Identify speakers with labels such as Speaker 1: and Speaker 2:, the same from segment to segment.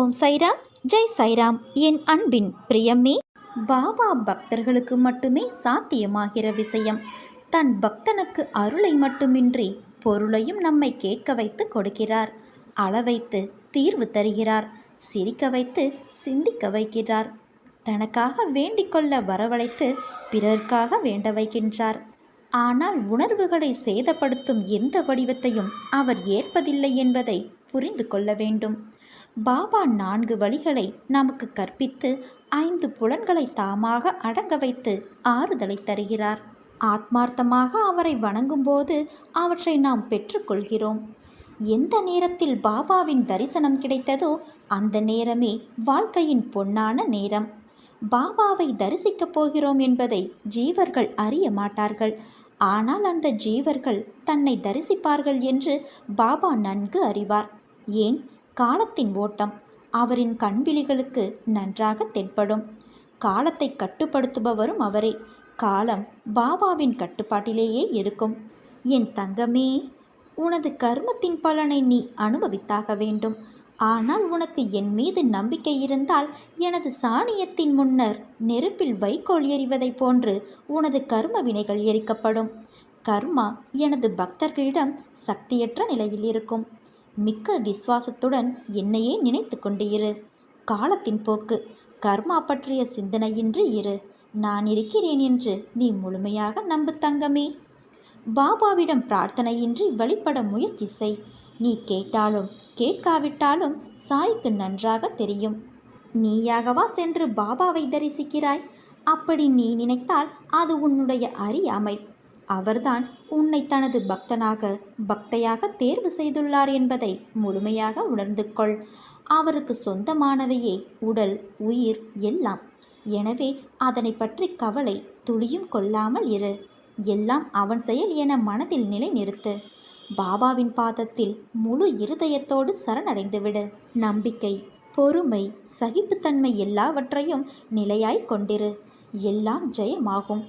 Speaker 1: ஓம் சைராம் ஜெய் சைராம். என் அன்பின் பிரியமே பாபா பக்தர்களுக்கு மட்டுமே சாத்தியமாகிற விஷயம். தன் பக்தனுக்கு அருளை மட்டுமின்றி பொருளையும் நம்மை கேட்க வைத்து கொடுக்கிறார். அளவைத்து தீர்வு தருகிறார். சிரிக்க வைத்து சிந்திக்க வைக்கிறார். தனக்காக வேண்டிக்கொள்ள வரவழைத்து பிறருக்காக வேண்ட வைக்கின்றார். ஆனால் உணர்வுகளை சேதப்படுத்தும் எந்த வடிவத்தையும் அவர் ஏற்பதில்லை என்பதை புரிந்து கொள்ள வேண்டும். பாபா நான்கு வழிகளை நமக்கு கற்பித்து ஐந்து புலன்களை தாமாக அடங்க வைத்து ஆறுதலை தருகிறார். ஆத்மார்த்தமாக அவரை வணங்கும்போது அவற்றை நாம் பெற்றுக்கொள்கிறோம். எந்த நேரத்தில் பாபாவின் தரிசனம் கிடைத்ததோ அந்த நேரமே வாழ்க்கையின் பொன்னான நேரம். பாபாவை தரிசிக்கப் போகிறோம் என்பதை ஜீவர்கள் அறிய மாட்டார்கள். ஆனால் அந்த ஜீவர்கள் தன்னை தரிசிப்பார்கள் என்று பாபா நன்கு அறிவார். ஏன்? காலத்தின் ஓட்டம் அவரின் கண்விழிகளுக்கு நன்றாக தென்படும். காலத்தை கட்டுப்படுத்துபவரும் அவரே. காலம் பாபாவின் கட்டுப்பாட்டிலேயே இருக்கும். என் தங்கமே உனது கர்மத்தின் பலனை நீ அனுபவித்தாக வேண்டும். ஆனால் உனக்கு என் மீது நம்பிக்கை இருந்தால் எனது சாணியத்தின் முன்னர் நெருப்பில் வைக்கோல் எறிவதைப் போன்று உனது கர்ம வினைகள் எரிக்கப்படும். கர்மா எனது பக்தர்களிடம் சக்தியற்ற நிலையில் இருக்கும். மிக்க விசுவாசத்துடன் என்னையே நினைத்து கொண்டு இரு. காலத்தின் போக்கு கர்மா பற்றிய சிந்தனையின்றி இரு. நான் இருக்கிறேன் என்று நீ முழுமையாக நம்பு தங்கமே. பாபாவிடம் பிரார்த்தனையின்றி வழிபட முயற்சி செய். நீ கேட்டாலும் கேட்காவிட்டாலும் சாய்க்கு நன்றாக தெரியும். நீயாகவா சென்று பாபாவை தரிசிக்கிறாய்? அப்படி நீ நினைத்தால் அது உன்னுடைய அறியாமை அவர்தான் உன்னை தனது பக்தனாக பக்தையாக தேர்வு செய்துள்ளார் என்பதை முழுமையாக உணர்ந்து கொள். அவருக்கு சொந்தமானவையே உடல் உயிர் எல்லாம். எனவே அதனை பற்றி கவலை துளியும் கொள்ளாமல் இரு. எல்லாம் அவன் செயல் என மனதில் நிலை நிறுத்து பாபாவின் பாதத்தில் முழு இருதயத்தோடு சரணடைந்துவிடு. நம்பிக்கை பொறுமை சகிப்புத்தன்மை எல்லாவற்றையும் நிலையாய் கொண்டிரு. எல்லாம் ஜெயமாகும்.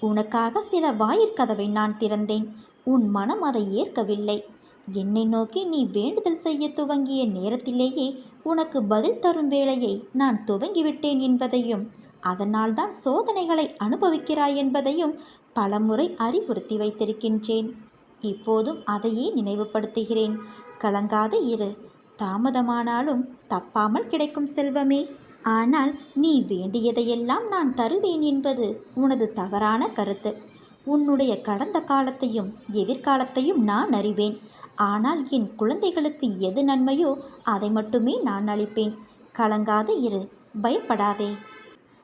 Speaker 1: உனக்காக சில வாயிற்கதவை நான் திறந்தேன். உன் மனம் அதை ஏற்கவில்லை. என்னை நோக்கி நீ வேண்டுதல் செய்ய துவங்கிய நேரத்திலேயே உனக்கு பதில் தரும் வேளையை நான் துவங்கிவிட்டேன் என்பதையும் அதனால்தான் சோதனைகளை அனுபவிக்கிறாய் என்பதையும் பலமுறை அறிவுறுத்தி வைத்திருக்கின்றேன். இப்போதும் அதையே நினைவுபடுத்துகிறேன். கலங்காத இரு தாமதமானாலும் தப்பாமல் கிடைக்கும் செல்வமே. ஆனால் நீ வேண்டியதையெல்லாம் நான் தருவேன் என்பது உனது தவறான கருத்து. உன்னுடைய கடந்த காலத்தையும் எதிர்காலத்தையும் நான் அறிவேன். ஆனால் என் குழந்தைகளுக்கு எது நன்மையோ அதை மட்டுமே நான் அளிப்பேன். கலங்காத இரு பயப்படாதே.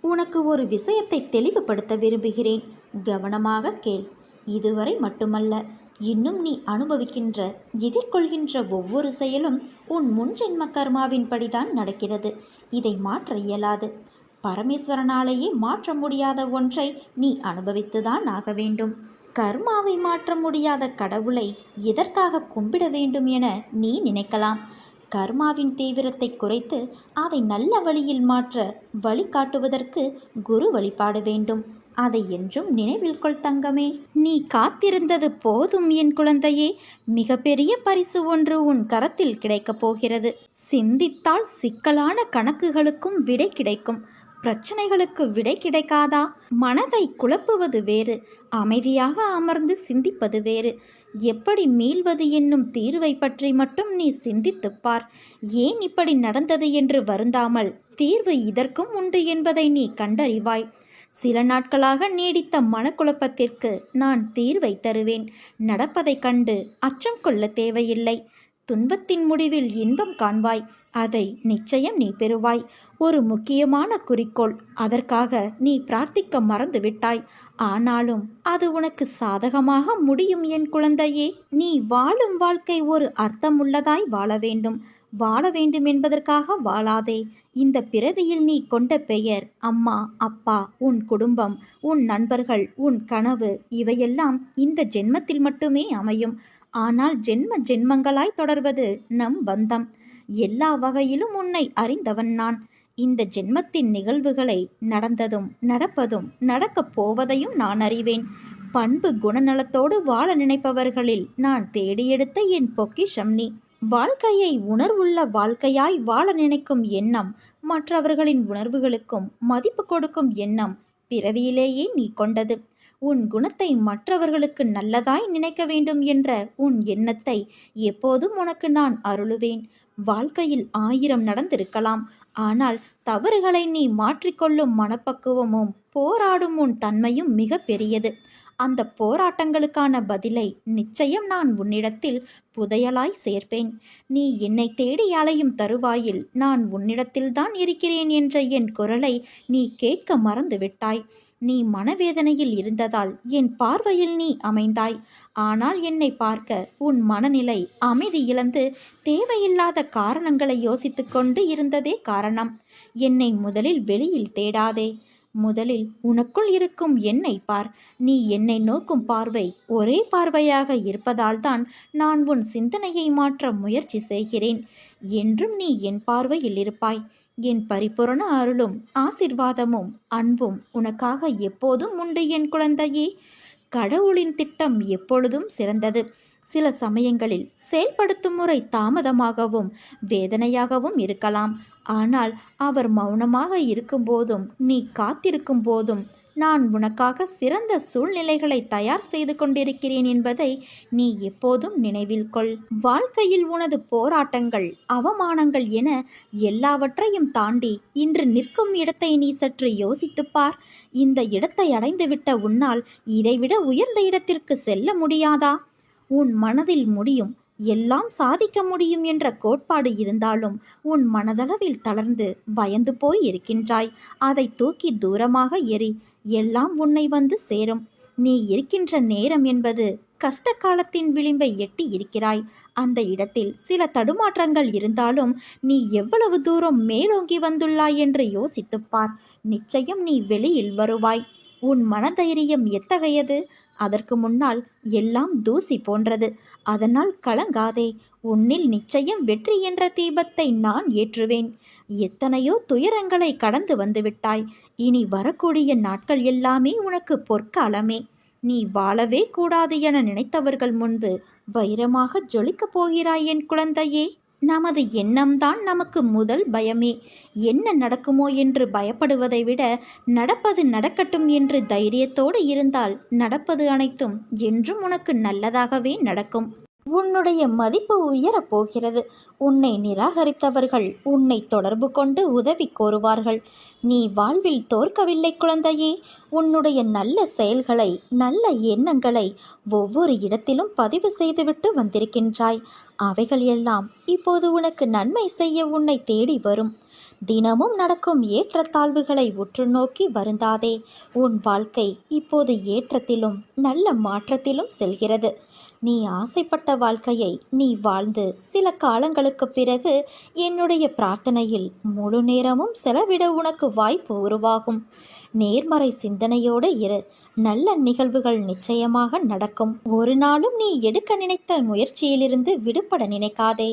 Speaker 1: உனக்கு ஒரு விஷயத்தை தெளிவுபடுத்த விரும்புகிறேன். கவனமாக கேள். இதுவரை மட்டுமல்ல. இன்னும் நீ அனுபவிக்கின்ற எதிர்கொள்கின்ற ஒவ்வொரு செயலும் உன் முன்ஜென்ம கர்மாவின்படிதான் நடக்கிறது. இதை மாற்ற இயலாது. பரமேஸ்வரனாலேயே மாற்ற முடியாத ஒன்றை நீ அனுபவித்துதான் ஆக வேண்டும். கர்மாவை மாற்ற முடியாத கடவுளை எதற்காக கும்பிட வேண்டும் என நீ நினைக்கலாம். கர்மாவின் தீவிரத்தை குறைத்து அதை நல்ல வழியில் மாற்ற வழிகாட்டுவதற்கு குரு வழிபாடு வேண்டும். அதை என்றும் நினைவில் கொள் தங்கமே. நீ காத்திருந்தது போதும் என் குழந்தையே. மிகப்பெரிய பரிசு ஒன்று உன் கரத்தில் கிடைக்கப் போகிறது. சிந்தித்தால் சிக்கலான கணக்குகளுக்கும் விடை கிடைக்கும். பிரச்சனைகளுக்கு விடை கிடைக்காதா? மனதை குழப்புவது வேறு. அமைதியாக அமர்ந்து சிந்திப்பது வேறு. எப்படி மீள்வது என்னும் தீர்வை பற்றி மட்டும் நீ சிந்தித்துப்பார் ஏன் இப்படி நடந்தது என்று வருந்தாமல்? தீர்வு இதற்கும் உண்டு என்பதை நீ கண்டறிவாய். சில நாட்களாக நீடித்த மனக்குழப்பத்திற்கு நான் தீர்வை தருவேன். நடப்பதைக் கண்டு அச்சம் கொள்ள தேவையில்லை. துன்பத்தின் முடிவில் இன்பம் காண்பாய். அதை நிச்சயம் நீ பெறுவாய். ஒரு முக்கியமான குறிக்கோள். அதற்காக நீ பிரார்த்திக்க மறந்துவிட்டாய். ஆனாலும் அது உனக்கு சாதகமாக முடியும் என் குழந்தையே. நீ வாழும் வாழ்க்கை ஒரு அர்த்தமுள்ளதாய் வாழ வேண்டும். வாழ வேண்டும் என்பதற்காக வாழாதே. இந்த பிறவியில் நீ கொண்ட பெயர் அம்மா அப்பா உன் குடும்பம் உன் நண்பர்கள் உன் கனவு இவையெல்லாம் இந்த ஜென்மத்தில் மட்டுமே அமையும். ஆனால் ஜென்ம ஜென்மங்களாய் தொடர்வது நம் பந்தம். எல்லா வகையிலும் உன்னை அறிந்தவன் நான். இந்த ஜென்மத்தின் நிகழ்வுகளை நடந்ததும் நடப்பதும் நடக்கப் போவதையும் நான் அறிவேன். பண்பு குணநலத்தோடு வாழ நினைப்பவர்களில் நான் தேடியெடுத்த என் பொக்கிஷம் நீ. வாழ்க்கையை உணர்வுள்ள வாழ்க்கையாய் வாழ நினைக்கும் எண்ணம் மற்றவர்களின் உணர்வுகளுக்கும் மதிப்பு கொடுக்கும் எண்ணம் பிறவியிலேயே நீ கொண்டது. உன் குணத்தை மற்றவர்களுக்கு நல்லதாய் நினைக்க வேண்டும் என்ற உன் எண்ணத்தை எப்போதும் உனக்கு நான் அருளுவேன். வாழ்க்கையில் ஆயிரம் நடந்திருக்கலாம். ஆனால் தவறுகளை நீ மாற்றிக்கொள்ளும் மனப்பக்குவமும் போராடும் உன் தன்மையும் மிக பெரியது. அந்த போராட்டங்களுக்கான பதிலை நிச்சயம் நான் உன்னிடத்தில் புதையலாய் சேர்ப்பேன். நீ என்னை தேடி அலையும் தருவாயில் நான் உன்னிடத்தில்தான் இருக்கிறேன் என்ற என் குரலை நீ கேட்க மறந்துவிட்டாய். நீ மனவேதனையில் இருந்ததால் என் பார்வையில் நீ அமைந்தாய். ஆனால் என்னை பார்க்க உன் மனநிலை அமைதி இழந்து தேவையில்லாத காரணங்களை யோசித்துக்கொண்டு இருந்ததே காரணம். என்னை முதலில் வெளியில் தேடாதே. முதலில் உனக்குள் இருக்கும் என்னை பார். நீ என்னை நோக்கும் பார்வை ஒரே பார்வையாக இருப்பதால்தான் நான் உன் சிந்தனையை மாற்ற முயற்சி செய்கிறேன். என்றும் நீ என் பார்வையில் இருப்பாய். என் பரிபூரண அருளும் ஆசிர்வாதமும் அன்பும் உனக்காக எப்போதும் உண்டு என் குழந்தையே. கடவுளின் திட்டம் எப்பொழுதும் சிறந்தது. சில சமயங்களில் செயல்படுத்தும் முறை தாமதமாகவும் வேதனையாகவும் இருக்கலாம். ஆனால் அவர் மௌனமாக இருக்கும்போதும் நீ காத்திருக்கும் போதும் நான் உனக்காக சிறந்த சூழ்நிலைகளை தயார் செய்து கொண்டிருக்கிறேன் என்பதை நீ எப்போதும் நினைவில் கொள். வாழ்க்கையில் உனது போராட்டங்கள் அவமானங்கள் என எல்லாவற்றையும் தாண்டி இன்று நிற்கும் இடத்தை நீ சற்று யோசித்துப் பார். இந்த இடத்தை அடைந்துவிட்ட உன்னால் இதைவிட உயர்ந்த இடத்திற்கு செல்ல முடியாதா? உன் மனதில் முடியும். எல்லாம் சாதிக்க முடியும் என்ற கோட்பாடு இருந்தாலும் உன் மனதளவில் தளர்ந்து பயந்து போய் இருக்கின்றாய். அதை தூக்கி தூரமாக எரி எல்லாம் உன்னை வந்து சேரும். நீ இருக்கின்ற நேரம் என்பது கஷ்ட காலத்தின் விளிம்பை எட்டி இருக்கிறாய். அந்த இடத்தில் சில தடுமாற்றங்கள் இருந்தாலும் நீ எவ்வளவு தூரம் மேலோங்கி வந்துள்ளாய் என்று யோசித்துப் பார். நிச்சயம் நீ வெளியில் வருவாய். உன் மனதைரியம் எத்தகையது? அதற்கு முன்னால் எல்லாம் தூசி போன்றது. அதனால் கலங்காதே உன்னில் நிச்சயம் வெற்றி என்ற தீபத்தை நான் ஏற்றுவேன். எத்தனையோ துயரங்களை கடந்து வந்துவிட்டாய் இனி வரக்கூடிய நாட்கள் எல்லாமே உனக்கு பொற்காலமே. நீ வாழவே கூடாது என நினைத்தவர்கள் முன்பு வைரமாக ஜொலிக்கப் போகிறாய் என் குழந்தையே. நமது எண்ணம்தான் நமக்கு முதல் பயமே. என்ன நடக்குமோ என்று பயப்படுவதை விட நடப்பது நடக்கட்டும் என்று தைரியத்தோடு இருந்தால் நடப்பது அனைத்தும் என்றும் உனக்கு நல்லதாகவே நடக்கும். உன்னுடைய மதிப்பு உயரப் போகிறது. உன்னை நிராகரித்தவர்கள் உன்னை தொடர்பு கொண்டு உதவி கோருவார்கள். நீ வாழ்வில் தோற்கவில்லை குழந்தையே. உன்னுடைய நல்ல செயல்களை நல்ல எண்ணங்களை ஒவ்வொரு இடத்திலும் பதிவு செய்துவிட்டு வந்திருக்கின்றாய். அவைகள் எல்லாம் இப்போது உனக்கு நன்மை செய்ய உன்னை தேடி வரும். தினமும் நடக்கும் ஏற்றத்தாழ்வுகளை உற்று நோக்கி வருந்தாதே. உன் வாழ்க்கை இப்போது ஏற்றத்திலும் நல்ல மாற்றத்திலும் செல்கிறது. நீ ஆசைப்பட்ட வாழ்க்கையை நீ வாழ்ந்து சில காலங்களுக்கு பிறகு என்னுடைய பிரார்த்தனையில் முழு நேரமும் செலவிட உனக்கு வாய்ப்பு உருவாகும். நேர்மறை சிந்தனையோடு இரு. நல்ல நிகழ்வுகள் நிச்சயமாக நடக்கும். ஒரு நாளும் நீ எடுக்க நினைத்த முயற்சியிலிருந்து விடுபட நினைக்காதே.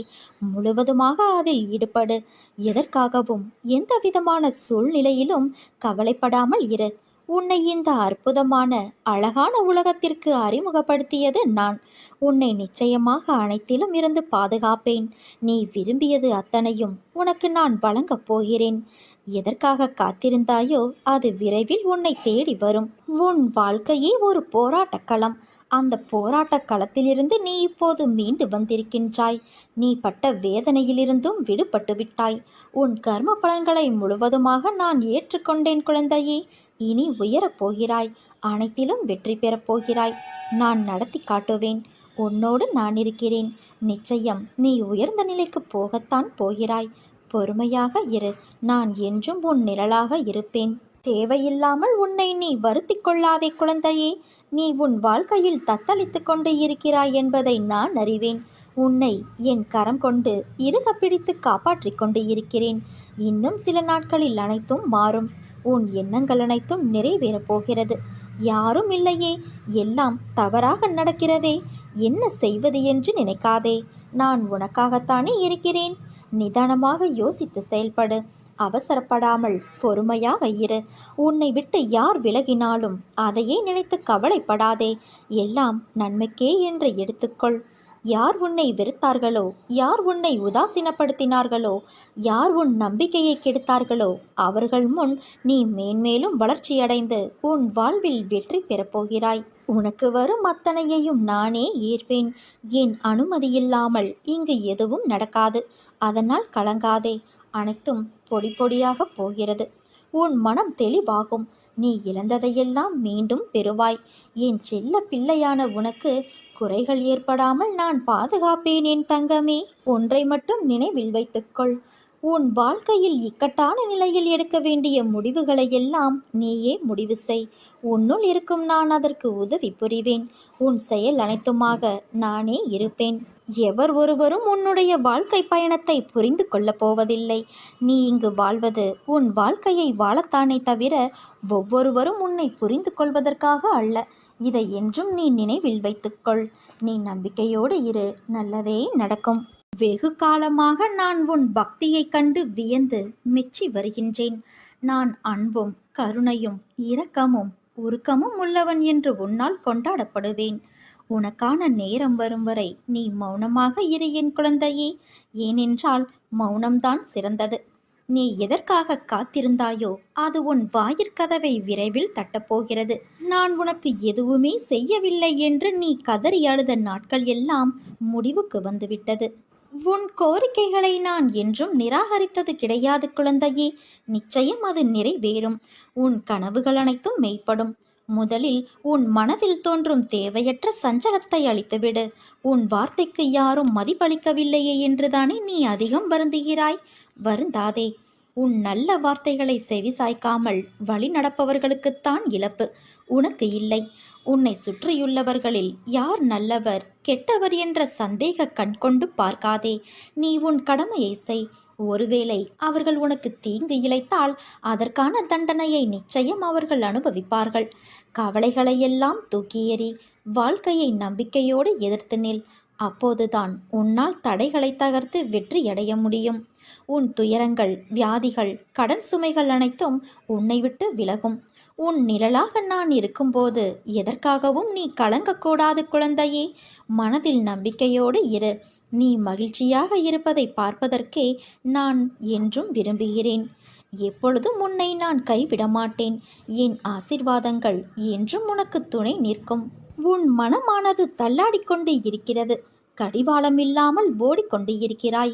Speaker 1: முழுவதுமாக அதில் ஈடுபடு. எதற்காகவும் எந்த விதமான சூழ்நிலையிலும் கவலைப்படாமல் இரு. உன்னை இந்த அற்புதமான அழகான உலகத்திற்கு அறிமுகப்படுத்தியது நான். உன்னை நிச்சயமாக அனைத்திலும் இருந்து பாதுகாப்பேன். நீ விரும்பியது அத்தனையும் உனக்கு நான் வழங்கப் போகிறேன். எதற்காக காத்திருந்தாயோ அது விரைவில் உன்னை தேடி வரும். உன் வாழ்க்கையே ஒரு போராட்டக் களம் அந்த போராட்ட களத்திலிருந்து நீ இப்போது மீண்டு வந்திருக்கின்றாய். நீ பட்ட வேதனையிலிருந்தும் விடுபட்டு விட்டாய். உன் கர்ம பலன்களை முழுவதுமாக நான் ஏற்றுக்கொண்டேன் குழந்தையே. இனி உயரப் போகிறாய். அனைத்திலும் வெற்றி பெறப் போகிறாய். நான் நடத்தி காட்டுவேன். உன்னோடு நான் இருக்கிறேன். நிச்சயம் நீ உயர்ந்த நிலைக்கு போகத்தான் போகிறாய். பொறுமையாக இரு. நான் என்றும் உன் நிழலாக இருப்பேன். தேவையில்லாமல் உன்னை நீ வருத்தி கொள்ளாதே குழந்தையே. நீ உன் வாழ்க்கையில் தத்தளித்து கொண்டு இருக்கிறாய் என்பதை நான் அறிவேன். உன்னை என் கரம் கொண்டு இறுக பிடித்து காப்பாற்றிக் கொண்டு இருக்கிறேன். இன்னும் சில நாட்களில் அனைத்தும் மாறும். உன் எண்ணங்கள் அனைத்தும் நிறைவேறப் போகிறது. யாரும் இல்லையே. எல்லாம் தவறாக நடக்கிறதே. என்ன செய்வது என்று நினைக்காதே. நான் உனக்காகத்தானே இருக்கிறேன். நிதானமாக யோசித்து செயல்படு. அவசரப்படாமல் பொறுமையாக இரு. உன்னை விட்டு யார் விலகினாலும் அதையே நினைத்து கவலைப்படாதே. எல்லாம் நன்மைக்கே என்று எடுத்துக்கொள். யார் உன்னை வெறுத்தார்களோ யார் உன்னை உதாசீனப்படுத்தினார்களோ யார் உன் நம்பிக்கையை கெடுத்தார்களோ அவர்கள் முன் நீ மேன்மேலும் வளர்ச்சியடைந்து உன் வாழ்வில் வெற்றி பெறப்போகிறாய். உனக்கு வரும் அத்தனையையும் நானே ஏற்பேன் என் அனுமதியில்லாமல் இங்கு எதுவும் நடக்காது. அதனால் கலங்காதே. அனைத்தும் பொடி பொடியாக போகிறது. உன் மனம் தெளிவாகும். நீ இழந்ததையெல்லாம் மீண்டும் பெறுவாய். என் செல்ல பிள்ளையான உனக்கு குறைகள் ஏற்படாமல் நான் பாதுகாப்பேன் என் தங்கமே. ஒன்றை மட்டும் நினைவில் வைத்துக்கொள். உன் வாழ்க்கையில் இக்கட்டான நிலையில் எடுக்க வேண்டிய முடிவுகளை எல்லாம் நீயே முடிவு செய். உன்னுள் இருக்கும் நான் அதற்கு உதவி புரிவேன். உன் செயல் அனைத்துமாக நானே இருப்பேன். எவர் ஒருவரும் உன்னுடைய வாழ்க்கை பயணத்தை புரிந்து கொள்ளப் போவதில்லை. நீ இங்கு வாழ்வது உன் வாழ்க்கையை வாழத்தானே தவிர ஒவ்வொருவரும் உன்னை புரிந்து கொள்வதற்காக அல்ல. இதை என்றும் நீ நினைவில் வைத்துக்கொள். நீ நம்பிக்கையோடு இரு. நல்லதே நடக்கும். வெகு காலமாக நான் உன் பக்தியைக் கண்டு வியந்து மெச்சி வருகின்றேன். நான் அன்பும் கருணையும் இரக்கமும் உருக்கமும் உள்ளவன் என்று உன்னால் கொண்டாடப்படுவேன். உனக்கான நேரம் வரும் வரை நீ மௌனமாக இரு என் குழந்தையே. ஏனென்றால் மௌனம்தான் சிறந்தது. நீ எதற்காக காத்திருந்தாயோ அது உன் வாயிற்கதவை விரைவில் தட்டப்போகிறது நான் உனக்கு எதுவுமே செய்யவில்லை என்று நீ கதறி அழுத நாட்கள் எல்லாம் முடிவுக்கு வந்துவிட்டது. உன் கோரிக்கைகளை நான் என்றும் நிராகரித்தது கிடையாது குழந்தையே. நிச்சயம் அது நிறைவேறும். உன் கனவுகள் அனைத்தும் மெய்ப்படும். முதலில் உன் மனதில் தோன்றும் தேவையற்ற சஞ்சலத்தை அளித்துவிடு. உன் வார்த்தைக்கு யாரும் மதிப்பளிக்கவில்லையே என்றுதானே நீ அதிகம் வருந்துகிறாய்? வருந்தாதே. உன் நல்ல வார்த்தைகளை செவிசாய்க்காமல் வழி நடப்பவர்களுக்குத்தான் இழப்பு. உனக்கு இல்லை. உன்னை சுற்றியுள்ளவர்களில் யார் நல்லவர் கெட்டவர் என்ற சந்தேக கண் கொண்டு பார்க்காதே. நீ உன் கடமையை செய். ஒருவேளை அவர்கள் உனக்கு தீங்கு இழைத்தால் அதற்கான தண்டனையை நிச்சயம் அவர்கள் அனுபவிப்பார்கள். கவலைகளையெல்லாம் தூக்கி எறி வாழ்க்கையை நம்பிக்கையோடு எதிர்த்து நில். அப்போதுதான் உன்னால் தடைகளை தகர்த்து வெற்றியடைய முடியும். உன் துயரங்கள் வியாதிகள் கடன் சுமைகள் அனைத்தும் உன்னை விட்டு விலகும். உன் நிழலாக நான் இருக்கும்போது எதற்காகவும் நீ கலங்கக்கூடாது குழந்தையே. மனதில் நம்பிக்கையோடு இரு. நீ மகிழ்ச்சியாக இருப்பதை பார்ப்பதற்கே நான் என்றும் விரும்புகிறேன். எப்பொழுதும் உன்னை நான் கைவிட மாட்டேன் என் ஆசிர்வாதங்கள் என்றும் உனக்கு துணை நிற்கும். உன் மனமானது தள்ளாடிக்கொண்டு இருக்கிறது. கடிவாளம் இல்லாமல் ஓடிக்கொண்டு இருக்கிறாய்.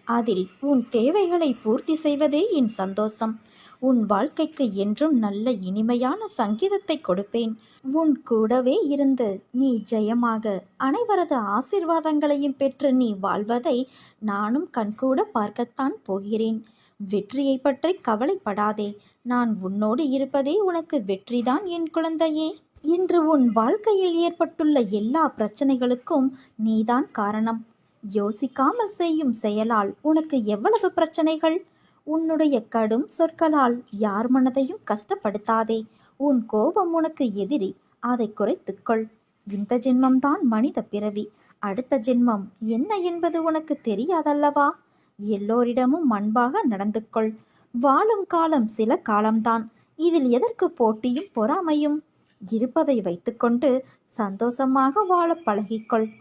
Speaker 1: அதில் உன் தேவைகளை பூர்த்தி செய்வதே என் சந்தோஷம். உன் வாழ்க்கைக்கு என்றும் நல்ல இனிமையான சங்கீதத்தை கொடுப்பேன். உன் கூடவே இருந்து நீ ஜெயமாக அனைவரது ஆசிர்வாதங்களையும் பெற்று நீ வாழ்வதை நானும் கண்கூட பார்க்கத்தான் போகிறேன். வெற்றியை பற்றி கவலைப்படாதே. நான் உன்னோடு இருப்பதே உனக்கு வெற்றிதான் என் குழந்தையே. இன்று உன் வாழ்க்கையில் ஏற்பட்டுள்ள எல்லா பிரச்சனைகளுக்கும் நீதான் காரணம். யோசிக்காமல் செய்யும் செயலால் உனக்கு எவ்வளவு பிரச்சனைகள்? உன்னுடைய கடும் சொற்களால் யார் மனதையும் கஷ்டப்படுத்தாதே. உன் கோபம் உனக்கு எதிரி அதை குறைத்துக்கொள். இந்த ஜென்மம்தான் மனித பிறவி. அடுத்த ஜென்மம் என்ன என்பது உனக்கு தெரியாதல்லவா? எல்லோரிடமும் அன்பாக நடந்து கொள் வாழும் காலம் சில காலம்தான். இதில் எதற்கு போட்டியும் பொறாமையும்? இருப்பதை வைத்துக்கொண்டு சந்தோஷமாக வாழ பழகிக்கொள்.